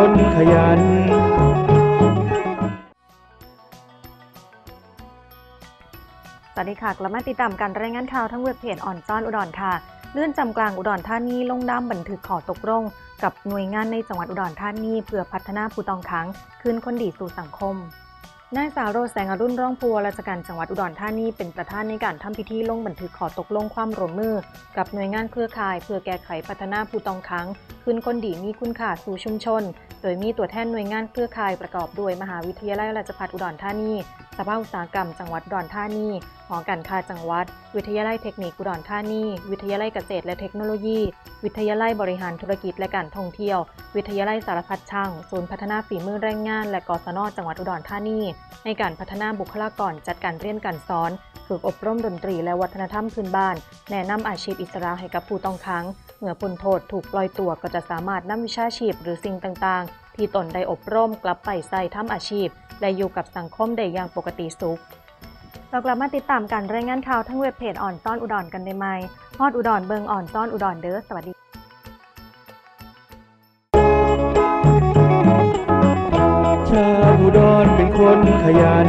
คนขยัน สวัสดีค่ะ กลับมาติดตามการรายงานข่าวทั้งเว็บเพจอ่อนซ่อนอุดรค่ะ เลื่อนจำกลางอุดรธานีลงนามบันทึกขอตกลงกับหน่วยงานในจังหวัดอุดรธานีเพื่อพัฒนาผู้ต้องขัง คืนคนดีสู่สังคม นายสาวโรแสงอรุณร่องพัวราชการจังหวัดอุดรธานีเป็นประธานในการทำพิธีลงบันทึกขอตกลงความร่วมมือ กับหน่วยงานเครือข่าย เพื่อแก้ไขพัฒนาผู้ต้องขัง คืนคนดีมีคุณค่าสู่ชุมชน โดยมีตัวแทนหน่วยงานเครือข่ายประกอบด้วยมหาวิทยาลัยราชภัฏอุดรธานีสภาอุตสาหกรรม จังหวัดอุดรธานี หอการค้าจังหวัด วิทยาลัยเทคนิคอุดรธานี วิทยาลัยเกษตรและเทคโนโลยี วิทยาลัยบริหารธุรกิจและการท่องเที่ยว วิทยาลัยสารพัดช่าง ศูนย์พัฒนาฝีมือแรงงาน และกศนจังหวัดอุดรธานี ในการพัฒนาบุคลากรจัดการเรียนการสอน ฝึกอบรมดนตรีและวัฒนธรรมพื้นบ้าน แนะนำอาชีพอิสระให้กับผู้ต้องขัง เมื่อพ้นโทษถูกปล่อยตัวก็จะสามารถนำวิชาชีพหรือสิ่งต่างๆ ที่ตนได้อบรมกลับไปใส่ทำอาชีพ และอยู่กับสังคมได้อย่างปกติสุข เรากลับมาติดตามการรายงานข่าวทั้งเว็บเพจอ่อนซ่อนอุดรกันได้ไหมฮอดอุดรเบิงอ่อนซ่อนอุดรเด้อสวัสดีชาวอุดรเป็นคนขยัน